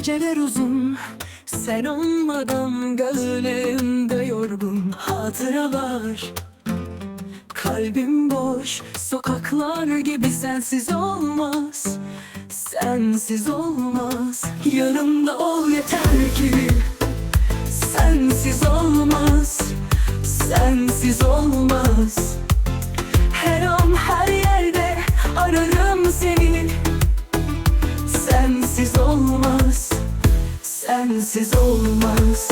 Geceler uzun. Sen olmadan gözlerimde yorgun. Hatıralar Kalbim boş. Sokaklar gibi sensiz olmaz. Sensiz olmaz. Yanımda ol yeter ki. Sensiz olmaz. Sensiz olmaz Sensiz olmaz.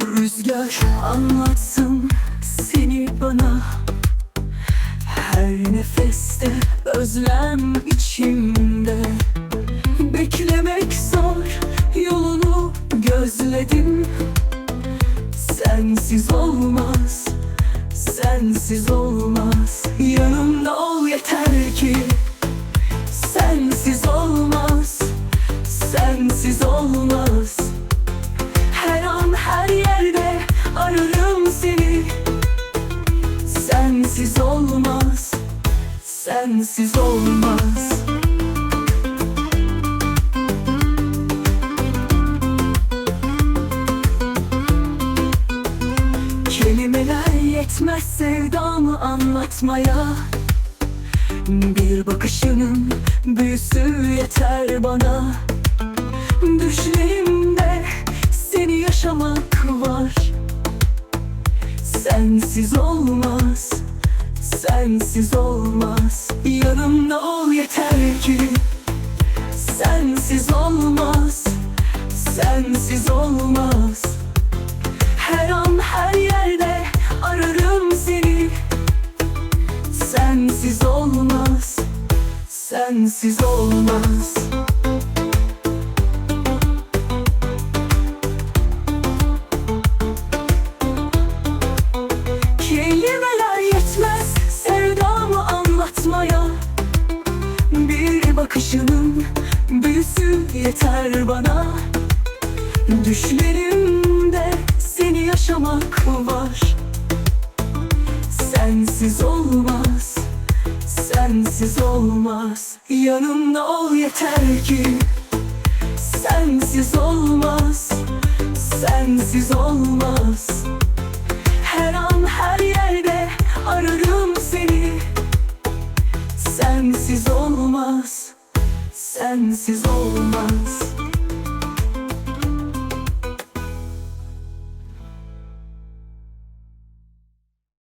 Rüzgar anlatsın seni bana. Her nefeste özlem içimde. Beklemek zor yolunu gözledim Sensiz olmaz, sensiz olmaz yeter ki Sensiz olmaz, sensiz olmaz. Her an her yerde ararım seni. Sensiz olmaz, sensiz olmaz. Kelimeler yetmez sevdamı anlatmaya Bir bakışının büyüsü yeter bana. Düşlerimde seni yaşamak var. Sensiz olmaz, sensiz olmaz. Yanımda ol yeter ki. Sensiz olmaz, sensiz olmaz. Her an her yerde Sensiz olmaz, sensiz olmaz. Kelimeler yetmez sevdamı anlatmaya. Bir bakışının büyüsü yeter bana. Düşlerimde seni yaşamak var. Sensiz olmaz, Yanımda ol yeter ki. Sensiz olmaz, sensiz olmaz. Her an her yerde ararım seni. Sensiz olmaz, sensiz olmaz